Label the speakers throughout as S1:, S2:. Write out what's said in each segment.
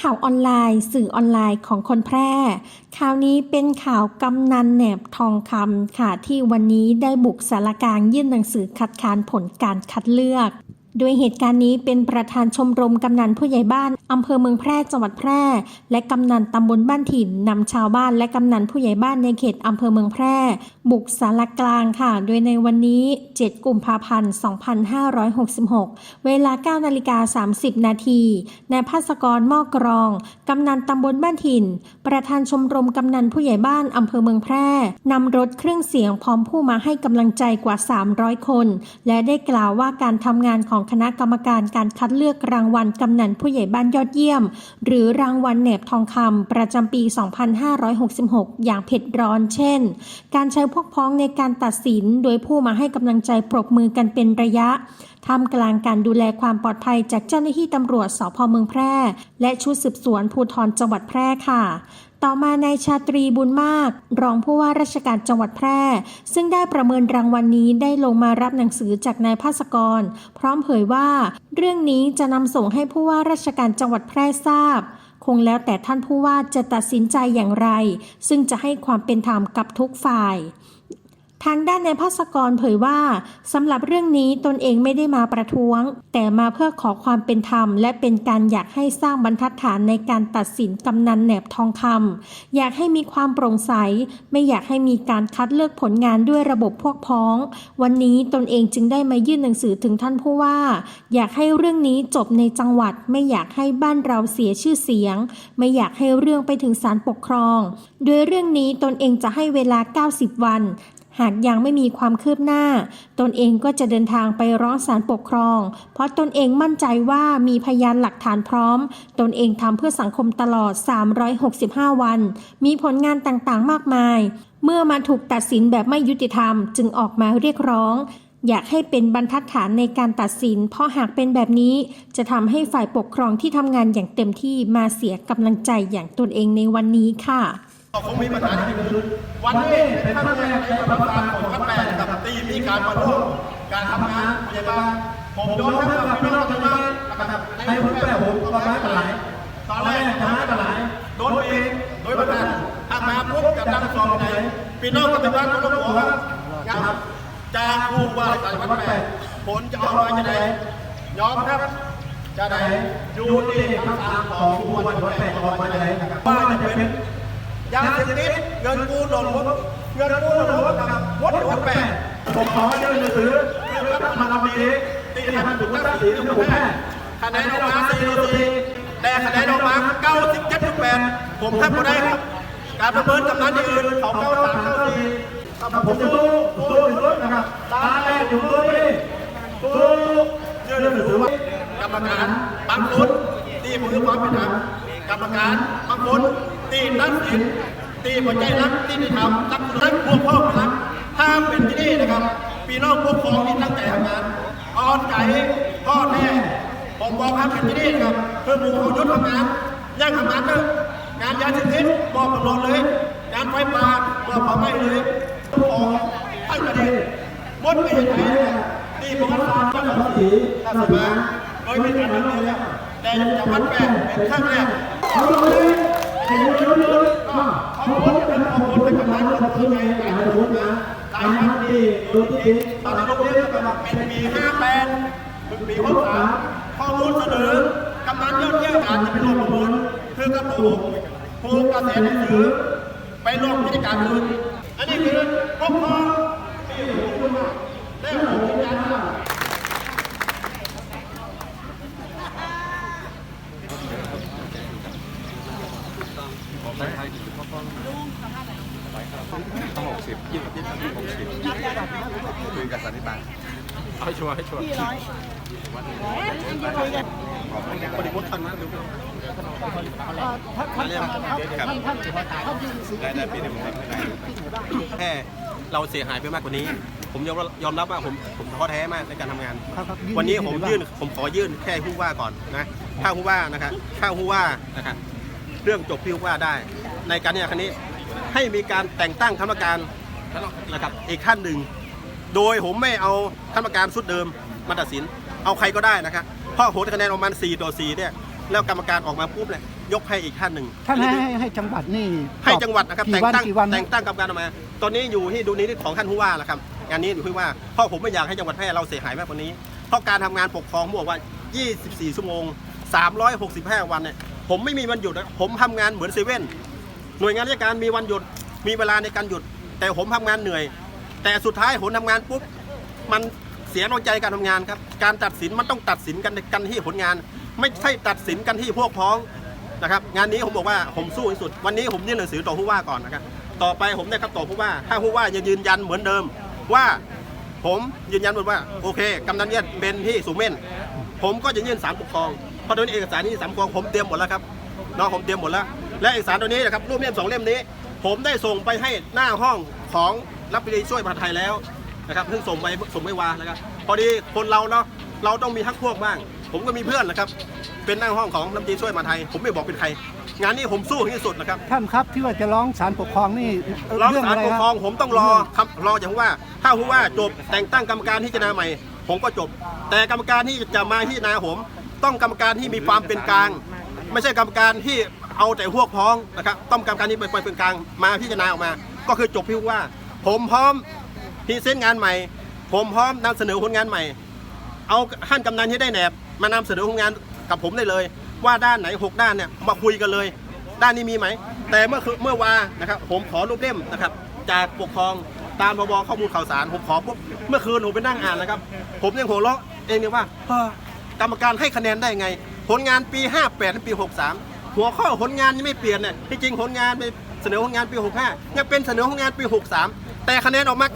S1: ข่าวออนไลน์ สื่อออนไลน์ของคนแพร่ ข่าวนี้เป็นข่าวกำนันแหนบทองคำค่ะที่วันนี้ได้บุกสารกลางยื่นหนังสือคัดค้านผลการคัดเลือก โดยเหตุการณ์นี้เป็นประธานชมรมกำนันผู้ใหญ่บ้านอำเภอเมืองแพร่จังหวัดแพร่ และกำนันตำบลบ้านถิ่นนำชาวบ้านและกำนันผู้ใหญ่บ้านในเขตอำเภอเมืองแพร่ บุกสารกลางค่ะ โดยในวันนี้ 7กุมภาพันธ์ 2566 เวลา 9 นาฬิกา 30 นาทีนายภาสกรมอกรองกำนันตำบลบ้านถิ่น ประธานชมรมกำนันผู้ใหญ่บ้านอำเภอเมืองแพร่นำรถเครื่องเสียงพร้อมผู้มาให้กำลังใจกว่า 300 คน และได้กล่าวว่าการทำงานของคณะกรรมการการคัดเลือกรางวัลกำนันผู้ใหญ่บ้านยอดเยี่ยม หรือรางวัลแหนบทองคำประจำปี 2566 อย่างเผ็ดร้อน เช่น การใช้พวกพ้องในการตัดสิน โดยผู้มาให้กำลังใจปรบมือกันเป็นระยะท่ามกลางการดูแลความปลอดภัยจากเจ้าหน้าที่ตำรวจสพเมืองแพร่ และชุดสืบสวนภูธรจังหวัดแพร่ค่ะ ต่อมานายชาตรีบุญมาก รองผู้ว่าราชการจังหวัดแพร่ ซึ่งได้ประเมินรางวัลนนี้ได้ลงมารับหนังสือจากนายภาสกร พร้อมเผยว่า เรื่องนี้จะนำส่งให้ผู้ว่าราชการจังหวัดแพร่ทราบ คงแล้วแต่ท่านผู้ว่าจะตัดสินใจอย่างไร ซึ่งจะให้ความเป็นธรรมกับทุกฝ่าย ทางด้านในายภาสกรเผยว่าสำหรับเรื่องนี้ตนเองไม่ได้มาประท้วง แต่มาเพื่อขอความเป็นธรรม และเป็นการอยากให้สร้างบรรทัดฐานในการตัดสินกำนันแหนบทองคำอยากให้มีความโปร่งใส ไม่อยากให้มีการคัดเลือกผลงานด้วยระบบพวกพ้อง วันนี้ตนเองจึงได้มายื่นหนังสือถึงท่านผู้ว่า อยากให้เรื่องนี้จบในจังหวัด ไม่อยากให้บ้านเราเสียชื่อเสียง ไม่อยากให้เรื่องไปถึงศาลปกครอง โดยเรื่องนี้ตนเองจะให้เวลา 90 วัน หากยังไม่มีความคืบหน้า ตนเองก็จะเดินทางไปร้องศาลปกครอง เพราะตนเองมั่นใจว่ามีพยานหลักฐานพร้อม ตนเองทำเพื่อสังคมตลอด 365 วัน มีผลงานต่างๆ มากมาย เมื่อมาถูกตัดสินแบบไม่ยุติธรรม จึงออกมาเรียกร้องอยากให้เป็นบรรทัดฐานในการตัดสิน เพราะหากเป็นแบบนี้ จะทำให้ฝ่ายปกครองที่ทำงานอย่างเต็มที่มาเสียกำลังใจอย่างตนเองในวันนี้ค่ะ
S2: คงมีปัญหาที่คือวันนี้เป็นครั้งแรกในประวัติศาสตร์ของพันแปดกับตีมีการมาร่วมการทำงานพยาบาลผมยอมรับกับพี่น้องชาวบ้านนะครับในพื้นที่ผมก็มากันหลายตอนแรกมากันหลายโดนเองโดยประธานถ้ามาพบกับนักสอบไหนพี่น้องกับชาวบ้านก็ต้องบอกว่าครับจากผู้ว่าการพันแปดผลจะออกมาจะไหนยอมครับจะไหนอยู่ที่คำสั่งของผู้ว่าราชการออกมาจะไหนว่าจะเป็น ยาเสพติดเงินกู้หล่นรถเงินกู้หล่นรถกับวัดวัดแปดผมขอยื่นหนังสือเรื่องรับมาทำนี้ที่ท่านถูกตัดสินของผมแพ้คะแนนออกมา4ต่อ4แต่คะแนนออกมา97ถึง8ผมแทบไม่ได้ครับ การประเมินกับนันที่อื่นเขา93 94ผมจะสู้สู้ถึงรถนะครับตาแรกอยู่ตัวนี้สู้ยื่นหนังสือว่ากรรมการบางคนที่มือความเป็นธรรมกรรมการบางคน ที่ตัดสินที่หัวใจรักที่ได้ทำรักรักพวกพ่อรักถ้าเป็นที่นี่นะครับพี่น้องพวกพ้องที่ตั้งใจทำงานอ่อนใจพ่อแม่ผมบอกครับเป็นที่นี่นะครับเพื่อหมู่เขายุดทำงานยังทำงานเถอะงานยาเสพติดบอกตำรวจเลยงานไฟป่าบอกเผาไม้เลยของทั้งประเทศหมดไปเห็นไหนที่ประวัติศาสตร์เจ้าของสีตัดสินมาโดยเป็นการดำเนินแล้วแต่ยังจะวัดแปดเป็นครั้งแรก เขาพูดเป็นข้อมูลเป็นกำลังของที่ในการสมมตินะตามที่ดูที่ตอนนี้เราเรียกกันว่าเป็นปี58ถึงปี63ข้อมูลเสนอกำนันยอดเยี่ยมการจะเป็นร่วมประมูลคือกระปุกผูกระแสหนังสือไปร่วมกิจการอื่นอันนี้คือพบพอที่ผมมาและผมยืนยันว่า
S3: ต้องหกสิบยี่สิบยี่สิบหกสิบคุยกับสันติบาล
S4: ให้ชัวร์ให้ชัวร์
S3: ปฏิบัติทันนะดูเรียกกับได้ได้ปีหนึ่งครับแค่เราเสียหายไปมากกว่านี้ ผมยอมยอมรับว่าผมผมท้อแท้มากในการทำงาน วันนี้ผมยื่นผมขอยื่นแค่ผู้ว่าก่อนนะถ้าผู้ว่านะครับถ้าผู้ว่านะครับเรื่องจบที่ผู้ว่าได้ ในการเนี่ยครั้งนี้ให้มีการแต่งตั้งคณะกรรมการนะครับอีกท่านหนึ่ง โดยผมไม่เอาคณะกรรมการชุดเดิมมาตัดสิน เอาใครก็ได้นะครับ พราะโหคะแนนประมาณ4ต่อ4เนี่ย
S2: แล้วกรรมการออกมาปุ๊บเนี่ยยกให้อีกท่านหนึ่ง
S5: ท่านให้ให้ให้จังหวัดนี่
S2: ให้จังหวัดนะครับ
S5: กี่
S2: แต่ง
S5: วัน
S2: ตั้ง
S5: กี่วัน
S2: แต่งตั้งกรรมการออกมา ตอนนี้อยู่ที่ดูนี้ของท่านผู้ว่าแล้วครับงานนี้อยู่ที่ว่าเพราะผมไม่อยากให้จังหวัดแพร่เราเสียหายมากกว่านี้ เพราะการทำงานปกครองบอกว่า 24 ชั่วโมง 365 วันเนี่ยผมไม่มีวันหยุดนะผมทำงานเหมือนเซเว่นหน่วยงานราชการมีวันหยุดมีเวลาในการหยุด แต่ผมทำงานเหนื่อย แต่สุดท้ายผมทำงานปุ๊บมัน เสียน้ำใจการทำงานครับ การตัดสินมันต้องตัดสินกันกันที่ผลงาน ไม่ใช่ตัดสินกันที่พวกพ้องนะครับงานนี้ผมบอกว่าผมสู้ที่สุด วันนี้ผมยื่นหนังสือต่อผู้ว่าก่อนนะครับต่อไปผมได้คำตอบผู้ว่าถ้าผู้ว่ายังยืนยันเหมือนเดิม ว่าผมยืนยันหมือนว่าโอเคกำนันเนี่ยเป็นที่สุเม่นผมก็จะยื่นสารปกครองเพราะตอนนี้เอกสารที่สารปกครองผมเตรียมหมดแล้วครับน้องผมเตรียมหมดแล้ว และเอกสารตัวนี้นะครับรูปเล่มสองเล่มนี้ ผมได้ส่งไปให้หน้าห้องของรับผิช่วยมหาดไทยแล้ว นะครับเพิ่งส่งไปส่งไม่วานะครับพอดีคนเราเนาะเราต้องมีทักพวกบ้าง ผมก็มีเพื่อนนะครับ เป็นหน้าห้องของรัฐมนตรีช่วยมหาดไทย ผมไม่บอกเป็นใคร งานนี้ผมสู้ที่สุดนะครับ
S5: ท่านครับที่ว่าจะร้องศาลปกครองนี่เอ่อ
S2: ร้อง
S5: เรื่อง
S2: ศา
S5: อะ
S2: ล
S5: ไร
S2: ปก
S5: ค
S2: ครอง
S5: รับ
S2: ผมต้องรอครับรออย่างว่า ถ้าผู้ว่าจบแต่งตั้งกรรมการที่จะนาใหม่ ผมก็จบ แต่กรรมการที่จะมาที่นาผม ต้องกรรมการที่มีความเป็นกลาง ไม่ใช่กรรมการที่เอาแต่พวกพ้องนะครับ ต้องกรรมการที่เป็นเป็นกลางมาพิจารณาออกมา ก็คือจบที่ผู้ว่า ผมพร้อมพ รีเซนต์งานใหม่ ผมพร้อมนำเสนอผลงานใหม่ เอาท่านกำนันที่ได้แหนบ มานำเสนอผลงานกับผมได้เลย ว่าด้านไหนหกด้านเนี่ยมาคุยกันเลย ด้านนี้มีไหม แต่เมื่อคืนเมื่อวานนะครับ ผมขอรูปเล่มนะครับ จากปกครองตามพบข้อมูลข่าวสารผมขอปุ๊บเมื่อคืนผมไปนั่งอ่านนะครับ ผมยังหัวเราะเองเนี่ยว่ากรรมการให้คะแนนได้ไง ผลงานปี 58และปี 63 หัวข้อผลงานยังไม่เปลี่ยนเนี่ยที่จริงผลงานไปเสนอผลงานปี 65 ยังเป็นเสนอผลงานปี 63 แต่คะแนนออกมา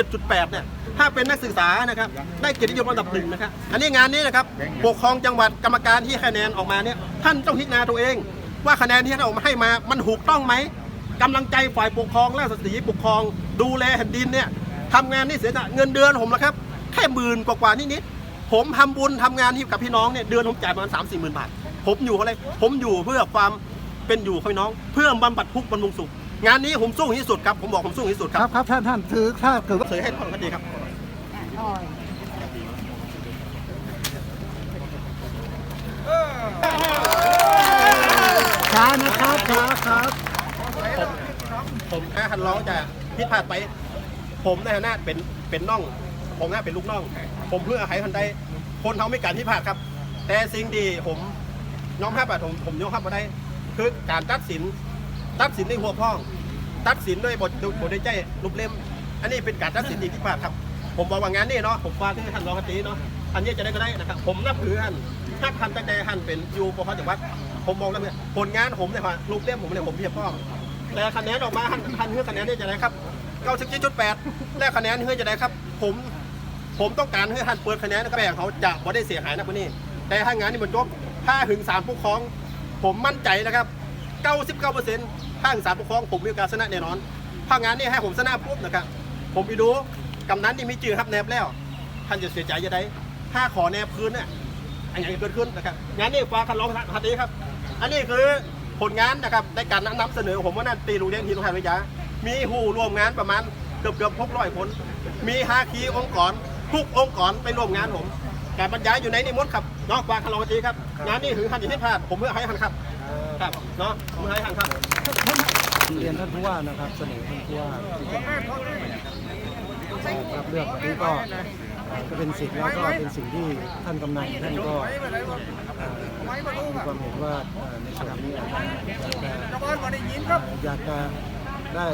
S2: 97.8 เนี่ย ถ้าเป็นนักศึกษานะครับ ได้เกียรตินิยมอันดับหนึ่งนะครับ อันนี้งานนี้นะครับ ปกครองจังหวัดกรรมการที่คะแนนออกมาเนี่ย ท่านต้องพิจารณาตัวเอง ว่าคะแนนที่ท่านออกมาให้มา มันถูกต้องไหมกำลังใจฝ่ายปกครองราชสีห์ปกครอง ดูแลแผ่นดินเนี่ยทำงานนี่เสียเงินเดือนผมละครับ แค่หมื่นกว่าๆนิดๆผมทำบุญทำงานที่กับพี่น้องเนี่ย เดือนผมจ่ายประมาณสามสี่หมื่นบาท ผมอยู่อะไร ผมอยู่เพื่อความเป็นอยู่ของพี่น้อง เพื่อบำบัดทุกข์บำรุงสุข งานนี้ผมสู้ที่สุดครับผมบอกผมสู้ที่สุดค
S5: ครับรับครับท่านท่านคือถ้าเกิดว่า
S2: เคยให้ข้อคดีครับ
S5: ช้านะครับช้าครับ
S2: ผมแค่คันร้องจะพิดพลาดไป ผมในฐานะเป็นเป็นน้อง ผมน่าเป็นลูกน้อง ผมเพื่อใครคนใดคนเขาไม่การพิดพลาดครับ แต่สิ่งดีผมน้องภาพอะผมผมยกภาพมาได้ คือการตัดสิน ตัดสินในหัวพ้อง ตัดสินด้วยบทบทในใจรูปเล่ม อันนี้เป็นการตัดสินที่ผิพาดครับ ผมบอกว่างานนี้เนาะผมฝากให้ท่านรองคตีเนาะอันนี้จะได้ก็ได้นะครับ ผมนับถือท่านถ้าท่านตั้งใจท่านเป็นอยู่ปกครองจังหวัดผมมองแล้วเนี่ยผลงานผมเนี่ยว่ารูปเล่มผมเนี่ยผมเพียบพ้อมแต่คะแนนออกมาท่านท่านเฮือคะแนนได้จะได้ครับ97.8และคะแนนเฮือจะได้ครับ ผมผมต้องการให้ท่านเปิดคะแนนนะครับแบ่งเขาจะไม่ได้เสียหายนะพวกนี้ แต่ถ้างานนี้มันจบถ้าถึงสารปกครอง ผมมั่นใจนะครับ 99%ถ้าถึงสารปกครองผมมีโอกาสชนะแน่นอนถ้างานนี้ให้ผมชนะปุ๊บนะครับ ผมไปดูกำนันที่มีจื่อครับแนบแล้ว ท่านจะเสียใจจะได้ถ้าขอแนบคืนเนี่ยอันอย่างเกิดขึ้นนะครับงานนี้ฟ้าคันร้องพัดนี้ครับ อันนี้คือผลงานนะครับในการนำเสนอผมว่านั่นตีโรงเรียนทีโรงเรียนวิทยา มีหูร่วมงานประมาณเกือบเกือบพกร้อยคน มีฮาคีองค์กรทุกองค์กรไปร่วมงานผม การบรรยายอยู่ในนิมนต์ครับ เนาะฟ้าคันรองจีครับงานนี้ถือท่านจะให้พลาดผมเพื่อให้ท่านครับครับเนาะผมให้ท่านครับ
S5: เรียนท่านผู้ว่านะครับเสนอท่านผู้ว่าที่จะรับเลือกวันนี้ก็ก็เป็นสิทธิ์แล้วก็เป็นสิ่งที่ท่านกำนันท่านก็มีความเห็นว่าในส่วนนี้อาจจะอยากจะ ได้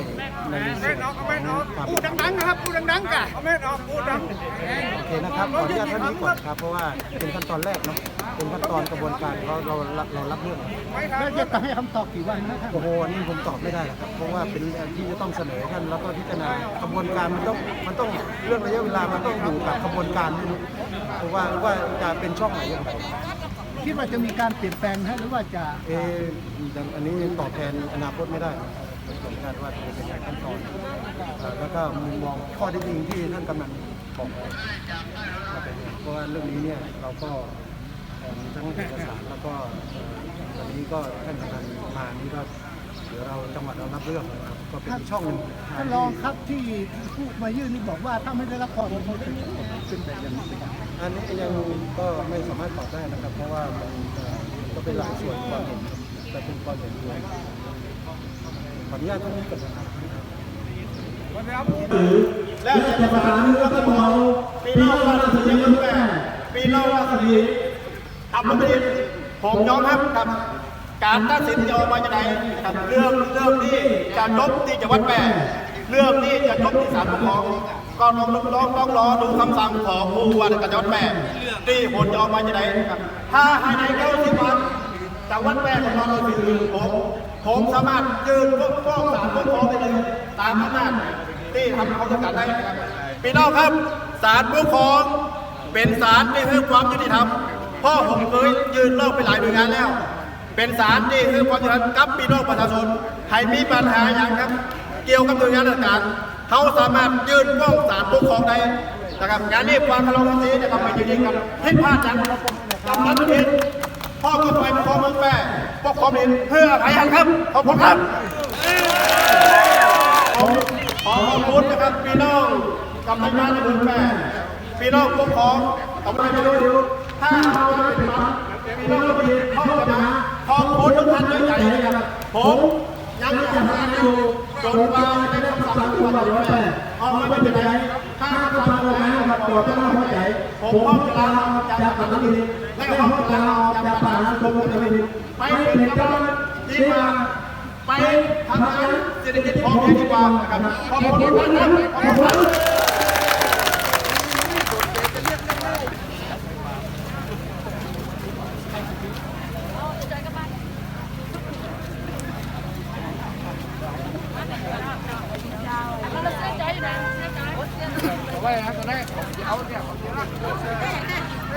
S5: ในส่วนของความ
S3: พูดดังๆนะครับพูดดังๆกะเอาแม่ออกพูดดัง
S5: โอเคนะครับขออนุญาตท่านนี้ก่อนครับ เพราะว่าเป็นขั้นตอนแรกเนาะเป็นขั้นตอนกระบวนการเราเราเราเรารับเรื่อง
S3: แล้วจะให้คำตอบกี่วันนะครับ
S5: โอ้โหอันนี่ผมตอบไม่ได้หรอกครับเพราะว่าเป็นเรื่องที่จะต้องเสนอท่านแล้วก็พิจารณากระบวนการมันต้องมันต้องเรื่องระยะเวลามันต้องอยู่กับกระบวนการนี่นะเพราะว่าว่าจะเป็นช่องไหนอย่างไร
S3: คิดว่าจะมีการเปลี่ยนแปลงนะหรือว่าจะ
S5: เอออันนี้ยังตอบแทนอนาคตไม่ได้ นะครับผมคาดว่าจะเป็นขั้นตอนแล้วก็มุมมองข้อท็จจริงที่ท่านกำนันบอกเป็นเพราะว่าเรื่องนี้เนี่ยเราก็เอ่อมีทั้งเอกสารแล้วก็เอ่อวันนี้ก็ท่านกำนันมานี่ก็เดี๋ยวเราจังหวัดเรารับเรื่องนะครับก็เป็นช่องหนึ่ง
S3: ท่านรองครับที่ผู้มายื่นนี่บอกว่าถ้าไม่ได้รับความร่วมมือเป็นแบบอย่างนี้
S5: อันนี้ยังก็ไม่สามารถตอบได้นะครับ เพราะว่ามันก็เป็นหลายส่วนความเห็นแต่เป็นความเห็นรวม ขออนุญาตท่านนี้ก่อนนะครับ
S2: และจะประสานกัฐบานเราปีนอกราชสีห์แม่ปีนอกราชสีห์ทำไม่ดีผมยอมรับกับ การตัดสินจะออกมาจากไหนกับเรื่องเรื่องที่จะจบที่จังหวัดแปรเรื่องที่จะจบที่ศาลปกครองก็ลองลองต้องรอดูคำสั่งของผู้ว่าการจังหวัดแปรที่ผลจะออกมาจากไหนครับ ถ้าภายในเก้าสิบวันจังหวัดแปรของเราเราถือผม ผมสามารถยืนฟ้องฟ้องศาลปกครองได้เลยตามอำนาจที่ทำเขาต้องการได้ครับพี่น้องครับศาลปกครองเป็นศาลที่ให้ความยุติธรรมพ่อผมเคยยืนเล่าไปหลายหน่วยงานแล้ว เป็นศาลที่ให้ความยุติธรรมกับพี่น้องประชาชนให้มีปัญหาอย่างครับ เกี่ยวกับหน่วยงานราชการเขาสามารถยืนฟ้องศาลปกครองได้นะครับงานนี้ความคารพนี้นะครับไปยืนยันกันผิดพลาดจากกับรัฐประเทศ พ่อก็ไปปกครองเมืองแปรปกครองดินเพื่อไผ่หันครับ ขอบคุณครับผมขอขอบคุณนะครับพี่น้องกำนันบ้านเมืองแปรพี่น้องปกครองเอาไปดูดูถ้าเราไม่เป็นมันพี่น้องก็ยินเข้าใจนะขอบคุณทุกท่านด้วยใจนะครับผมยังจะทำงานอยู่จนกว่าจะได้คำสั่งของเราแปรออกมาไม่เป็นไรถ้าคำสั่งออกมาครับตัวเจะไม่เข้าใจผมพร้อมจะลาจากตำแหน่งนี้และพร้อมจะลาออกจากประธาน กรมการเงินไปเป็นเจ้าหน้าที่มาไปทำงานเศรษฐกิจพอเพียงดีกว่านะครับขอบคุณทุกท่านครับขอบคุณครั